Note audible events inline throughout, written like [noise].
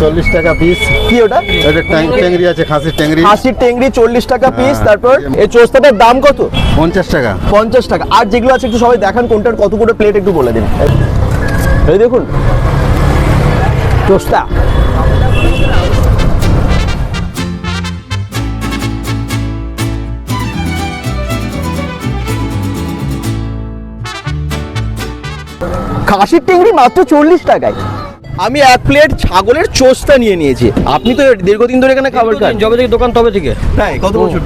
চল্লিশ টাকা পিস কি ওটা? এটা ট্যাংরি আছে খাসির ট্যাংরি। খাসির টেংরি চল্লিশ টাকা পিস হ্যাঁ। তারপর এই চোস্তাটার দাম কত? পঞ্চাশ টাকা। পঞ্চাশ টাকা। আর যেগুলো আছে একটু সবাই দেখান কোনটার কত করে প্লেট একটু বলে দিন। এই দেখুন। চোস্তা। খাসির টেংরি মাত্র চল্লিশ টাকায়। আমি এক প্লেট ছাগলের চোস্তা নিয়ে নিয়েছি। আপনি তো দীর্ঘদিন ধরে এখানে খাবার খান। যবে থেকে দোকান তবে থেকে। তাই কত বছর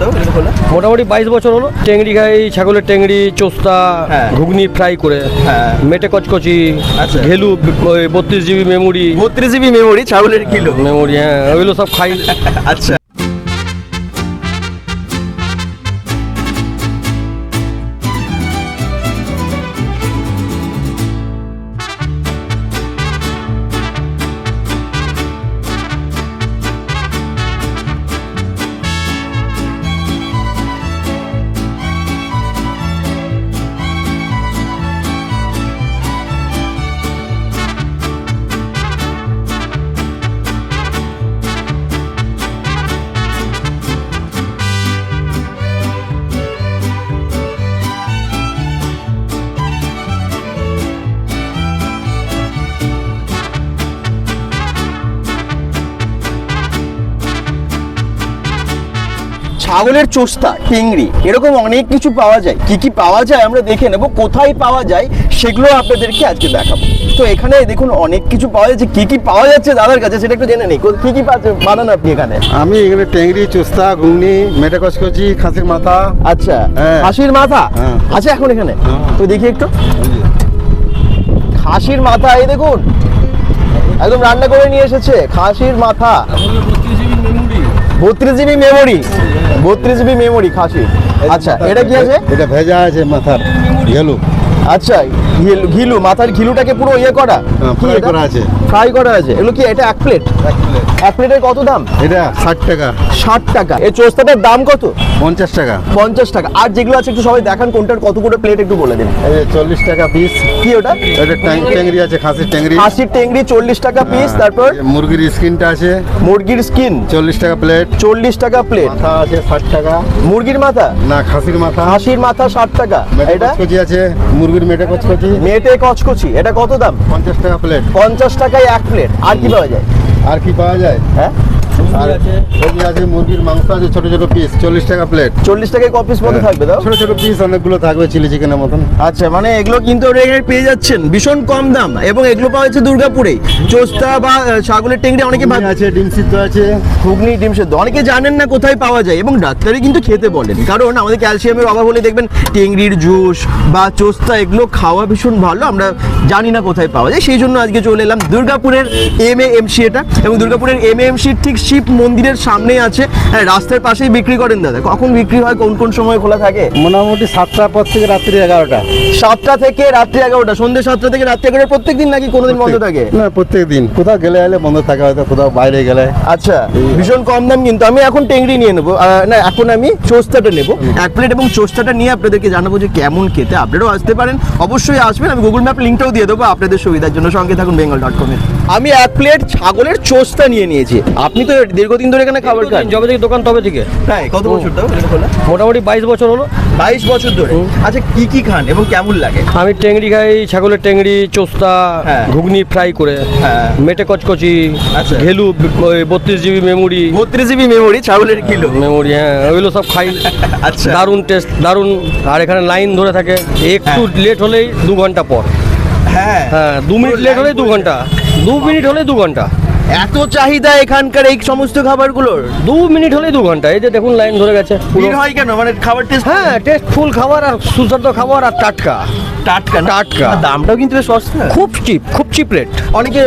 মোটামুটি বাইশ বছর হলো। টেংরি খাই ছাগলের টেংরি চোস্তা হ্যাঁ। ঘুগনি ফ্রাই করে। হ্যাঁ। মেটে কচকচি আচ্ছা। ঘেলু বত্রিশ জিবি মেমোরি বত্রিশ জিবি মেমোরি ছাগলের কিলো। মেমোরি হ্যাঁ ওইগুলো সব খাই। [laughs] আচ্ছা। ছাগলের চোস্তা টেংরি এরকম অনেক কিছু পাওয়া যায়। কি কি পাওয়া যায় আমরা দেখে নেব কোথায় পাওয়া যায় সেগুলো আপনাদেরকে আজকে দেখাবো। তো এখানে দেখুন অনেক কিছু পাওয়া যাচ্ছে। কি কি পাওয়া যাচ্ছে দাদার কাছে সেটা একটু জেনে নেই। কো- কি বানান আপনি এখানে? আমি এখানে ট্যাংরি চোস্তা ঘুগনি মেটে কচকচি খাসির মাথা। আচ্ছা হ্যাঁ। খাসির মাথা? হ্যাঁ। আছে এখন এখানে? হ্যাঁ। তো দেখি একটু। খাসির মাথা এই দেখুন। একদম রান্না করে নিয়ে এসেছে। খাসির মাথা। বত্রিশ জিবি মেমোরি বত্রিশ জিবি মেমোরি খাসির আচ্ছা এটা কি আছে? এটা ভেজা আছে মাথার গেলু আচ্ছা ঘিলু- ঘিলু মাথার ঘিলুটাকে পুরো ইয়ে করা? হ্যাঁ, কি fry করা আছে। ফ্রাই করা আছে। এগুলো কি এটা এক প্লেট? এক প্লেটের কত দাম? এটা ষাট টাকা। ষাট টাকা। এই চোস্তাটার দাম কত? পঞ্চাশ টাকা। পঞ্চাশ টাকা। আর যেগুলো আছে একটু সবাই দেখান কোনটার কত করে প্লেট একটু বলে দিন। চল্লিশ টাকা পিস কি ওটা? এটা ট্যাংরি আছে খাসির ট্যাংরি। খাসির চল্লিশ টাকা পিস হ্যাঁ, তারপর? মুরগির স্কিনটা আছে। মুরগির স্কিন চল্লিশ টাকা প্লেট চল্লিশ টাকা প্লেট মাথা আছে ষাট টাকা। মুরগির মাথা? না খাসির মাথা। হাসির মাথা ষাট টাকা। এটা? আছে। মুরগির মেটে কচকচি? মেটে কচকচি। এটা কত দাম? পঞ্চাশ টাকা প্লেট পঞ্চাশ টাকায় এক প্লেট আর কি পাওয়া যায়? আর কি পাওয়া যায়? হ্যাঁ? সবজি আছে মুরগির মাংস আছে ছোট ছোট পিস চল্লিশ টাকা প্লেট চল্লিশ টাকায় ক পিস মতো থাকবে দাও? ছোট ছোট পিস অনেকগুলো থাকবে চিলি চিকেনের মতন। আচ্ছা মানে এগুলো কিন্তু এখানে পেয়ে যাচ্ছেন ভীষণ কম দাম। এবং এগুলো পাওয়া যাচ্ছে দুর্গাপুরেই চোস্তা বা ছাগলের টেংরি অনেকে আছে ডিম সিদ্ধ আছে। ঘুগনি ডিম সেদ্ধ। অনেকে জানেন না কোথায় পাওয়া যায় এবং ডাক্তারই কিন্তু খেতে বলেন। কারণ আমাদের ক্যালসিয়ামের অভাব হলে দেখবেন টেংরির জুস বা চোস্তা এগুলো খাওয়া ভীষণ ভালো। আমরা জানি না কোথায় পাওয়া যায়। সেই জন্য আজকে চলে এলাম দুর্গাপুরের এম এ এমসি এটা এবং দুর্গাপুরের এম এমসির ঠিক শিব মন্দিরের সামনেই আছে। হ্যাঁ রাস্তার পাশেই বিক্রি করেন দাদা। কখন বিক্রি হয় কোন কোন সময় খোলা থাকে? মোটামুটি সাতটার পর থেকে রাত্রি এগারোটা। সাতটা থেকে রাত্রি এগারোটা সন্ধ্যে সাতটা থেকে রাত্রি এগারোটা প্রত্যেক দিন নাকি কোনোদিন বন্ধ থাকে? না প্রত্যেক দিন কোথাও গেলে গেলে বন্ধ থাকে হয়তো কোথাও বাইরে গেলে। আচ্ছা ভীষণ কম দাম কিন্তু। আমি এখন টেংরি নিয়ে নেব। না এখন আমি চোস্তাটা নেব। এক প্লেট এবং চোস্তাটা নিয়ে আপনাদেরকে জানাব যে কেমন খেতে। আপনারাও আসতে পারেন। অবশ্যই আসবেন। আমি গুগল ম্যাপ লিঙ্কটাও দিয়ে দেবো আপনাদের সুবিধার জন্য। সঙ্গে থাকুন বেঙ্গল ডট কমে আমি এক প্লেট ছাগলের চোস্তা নিয়ে নিয়েছি। আপনি তো দীর্ঘদিন ধরে এখানে খাবার খান। যবে থেকে দোকান তবে থেকে? তাই কত বছর মোটামুটি বাইশ বছর হলো। বাইশ বছর ধরে। আচ্ছা কি কি খান এবং কেমন লাগে? আমি টেংরি খাই ছাগলের টেংরি চোস্তা হ্যাঁ। ঘুগনি ফ্রাই করে। হ্যাঁ। মেটে কচকচি আচ্ছা। ঘেলু বত্রিশ জিবি মেমোরি। বত্রিশ জিবি মেমোরি ছাগলের কিলো। মেমোরি হ্যাঁ ওইগুলো সব খাই। [laughs] আচ্ছা। দারুণ টেস্ট দারুণ। আর এখানে লাইন ধরে থাকে। একটু লেট হলেই দু ঘণ্টা পর। হ্যাঁ। হ্যাঁ দু মিনিট লেট হলেই দু ঘণ্টা। দু মিনিট হলেই দু ঘণ্টা। এত চাহিদা এখানকার এই সমস্ত খাবারগুলোর? দু মিনিট হলেই দু ঘণ্টা। এই যে দেখুন লাইন ধরে গেছে ভিড় হয় কেন? মানে খাবার টেস্ট হ্যাঁ টেস্ট ফুল খাবার আর সুস্বাদু খাবার আর টাটকা। টাটকা টাটকা। দামটাও কিন্তু বেশ সস্তা। খুব চিপ খুব চিপ রেট অনেকে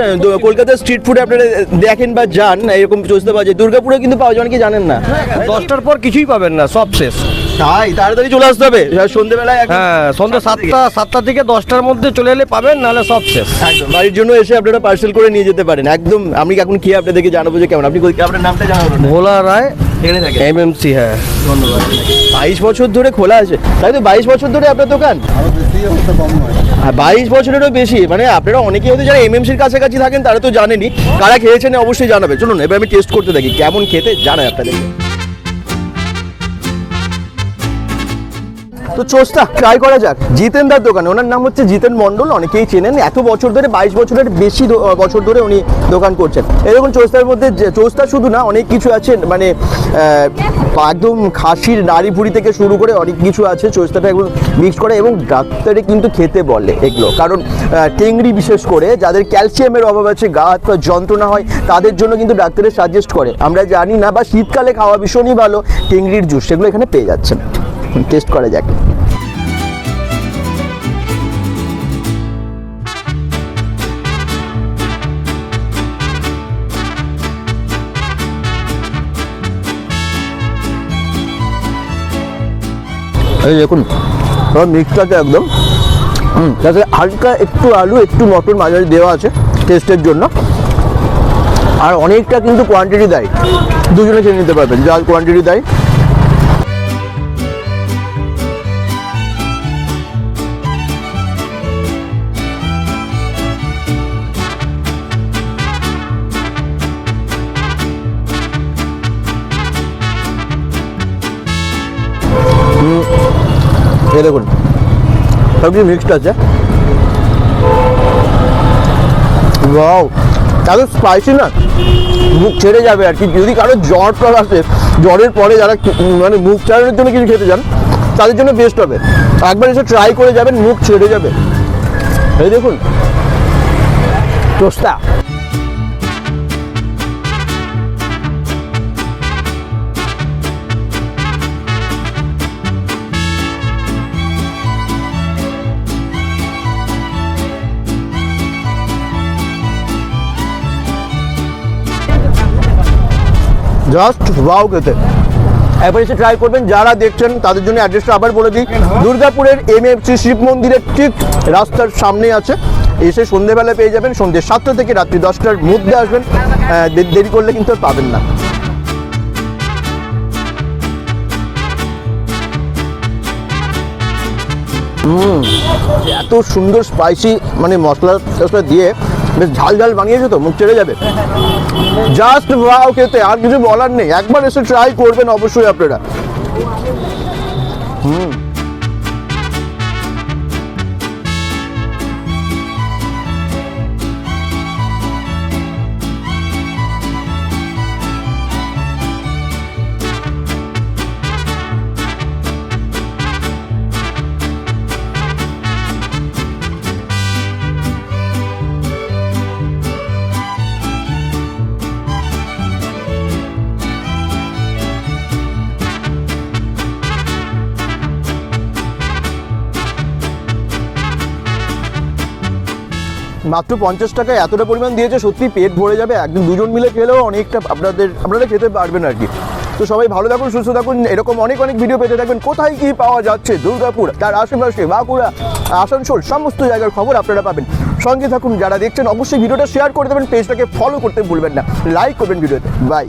কলকাতার স্ট্রিট ফুডে আপনারা দেখেন বা যান এরকম চলতে যায়। দুর্গাপুরে কিন্তু পাওয়া যায় অনেকে জানেন না। দশটার পর কিছুই পাবেন না সব শেষ। তাই তাড়াতাড়ি চলে আসতে হবে। সন্ধ্যেবেলায় হ্যাঁ সন্ধ্যে সাতটা সাতটা থেকে দশটার মধ্যে চলে এলে পাবেন নাহলে সব শেষ। একদম বাড়ির জন্য এসে আপনারা পার্সেল করে নিয়ে যেতে পারেন। একদম আমি এখন খেয়ে আপনাদেরকে জানাব যে কেমন। আপনি আপনার নামটা জানাব ভোলা রায় এখানে থাকে। এম এম হ্যাঁ। ধন্যবাদ। বাইশ বছর ধরে খোলা আছে। তাই তো বাইশ বছর ধরে আপনার দোকান? বাইশ বছরেরও বেশি। মানে আপনারা অনেকেই হয়তো যারা এমএমসির কাছাকাছি থাকেন তারা তো জানেনি কারা খেয়েছেন অবশ্যই জানাবে চলুন এবার আমি টেস্ট করতে থাকি কেমন খেতে জানাই আপনাদের তো চোস্তা ট্রাই করা যাক। জিতেন দার দোকানে, ওনার নাম হচ্ছে জিতেন মণ্ডল, অনেকেই চেনেন। এত বছর ধরে, বাইশ বছরের বেশি বছর ধরে উনি দোকান করছেন। এরকম চোস্তার মধ্যে চোস্তা শুধু না, অনেক কিছু আছে মানে একদম খাসির নাড়ি ভুড়ি থেকে শুরু করে অনেক কিছু আছে চোস্তাটা একদম মিক্স করে এবং ডাক্তারে কিন্তু খেতে বলে এগুলো। কারণ টেংরি বিশেষ করে, যাদের ক্যালসিয়ামের অভাব আছে, গা হাত পা যন্ত্রণা হয়, তাদের জন্য কিন্তু ডাক্তারে সাজেস্ট করে। আমরা জানি না, বা শীতকালে খাওয়া ভীষণই ভালো টেংরির জুস সেগুলো এখানে পেয়ে যাচ্ছেন। টেস্ট করা যাক। এই দেখুন। মিক্সটাতে একদম। হুম। তাতে হালকা একটু আলু একটু মটর মাঝারি দেওয়া আছে টেস্টের জন্য। আর অনেকটা কিন্তু কোয়ান্টিটি দেয়। দুজনে খেয়ে নিতে পারবেন যা কোয়ান্টিটি দেয়। এই দেখুন। সব কিছু মিক্সড আছে। ওয়াও এত স্পাইসি না, মুখ ছেড়ে যাবে আর কি। যদি কারও জ্বর টর আসে, জ্বরের পরে যারা মানে মুখ চালানোর জন্য কিছু খেতে চান, তাদের জন্য বেস্ট হবে। একবার এসে ট্রাই করে যাবেন, মুখ ছেড়ে যাবে। এই দেখুন, টোস্তা। জাস্ট ওয়াও খেতে একবার এসে ট্রাই করবেন, যারা দেখছেন তাদের জন্য অ্যাড্রেসটা আবার বলে দিই। দুর্গাপুরের এম এফ সি শিব মন্দিরের ঠিক রাস্তার সামনে আছে। এসে সন্ধেবেলা পেয়ে যাবেন, সন্ধ্যে সাতটা থেকে রাত্রি দশটার মধ্যে আসবেন। দেরি করলে কিন্তু আর পাবেন না। এত সুন্দর স্পাইসি মানে মশলা টসলা দিয়ে বেশ ঝাল ঝাল বানিয়েছে তো, মুখ চেড়ে যাবে। জাস্ট ওয়াও খেতে আর কিছু বলার নেই। একবার এসে ট্রাই করবেন অবশ্যই আপনারা। হুম। মাত্র পঞ্চাশ টাকায় এতটা পরিমাণ দিয়েছে, সত্যি পেট ভরে যাবে। একদম দুজন মিলে খেলেও অনেকটা আপনাদের, আপনারা খেতে পারবেন আর কি। তো সবাই ভালো থাকুন, সুস্থ থাকুন, এরকম অনেক অনেক ভিডিও পেতে থাকবেন। কোথায় কি পাওয়া যাচ্ছে, দুর্গাপুর, তার আশেপাশে, বাঁকুড়া, আসানসোল, সমস্ত জায়গার খবর আপনারা পাবেন। সঙ্গে থাকুন, যারা দেখছেন, অবশ্যই ভিডিওটা শেয়ার করে দেবেন পেজটাকে ফলো করতে ভুলবেন না। লাইক করবেন ভিডিওতে বাই